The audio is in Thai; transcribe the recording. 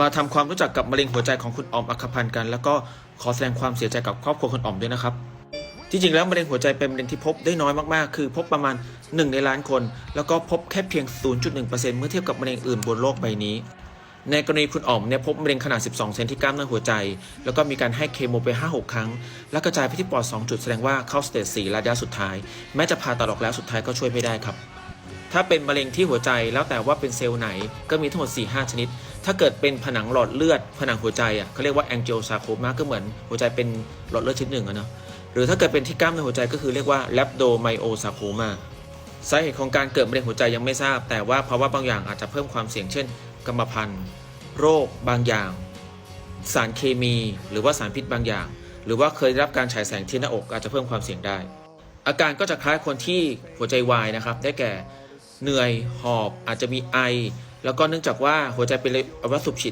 มาทำความรู้จักกับมะเร็งหัวใจของคุณออมอัคคพันธ์กัน แล้วก็ขอแสดงความเสียใจกับครอบครัวคุณออมด้วยนะครับที่จริงแล้วมะเร็งหัวใจเป็นมะเร็งที่พบได้น้อยมากๆ คือพบประมาณ 1 ในล้านคน แล้วก็พบแค่เพียง 0.1%เมื่อเทียบกับมะเร็งอื่นบนโลกใบนี้ ในกรณีคุณอ๋อมเนี่ยพบมะเร็งขนาด 12 เซนที่กล้ามเนื้อหัวใจ แล้วก็มีการให้เคมีไป 5-6 ครั้ง และกระจายไปที่ปอด 2 จุดแสดงว่าเข้าสเตจ4ระยะสุดท้าย แม้จะผ่าตัดออกแล้วสุดท้ายก็ช่วยไม่ได้ครับ ถ้าเป็นมะเร็งที่หัวใจแล้วแต่ว่าเป็นเซลล์ไหนก็มีทั้งหมด 4-5 ชนิด ถ้าเกิดเป็นผนังหลอดเลือด ผนังหัวใจอะเขาเรียกว่า angiosarcoma ก็เหมือนหัวใจเป็นหลอดเลือดชนิดหนึ่งอะเนาะหรือถ้าเกิดเป็นที่กล้ามเนื้อหัวใจก็คือเรียกว่า rhabdomyosarcoma สาเหตุของการเกิดมะเร็งหัวใจยังไม่ทราบ แต่ว่าภาวะบางอย่างอาจจะเพิ่มความเสี่ยงเช่น กรรมพันธุ์ โรคบางอย่าง สารเคมี หรือว่าสารพิษบางอย่าง หรือว่าเคยได้รับการฉายแสงที่หน้าอกอาจจะเพิ่มความเสี่ยงได้ อาการก็จะคล้ายคนที่หัวใจวายนะครับ ได้แก่ เหนื่อยหอบอาจจะมีไอ แล้วก็เนื่องจากว่าหัวใจเป็นอวัยวะสูบฉีด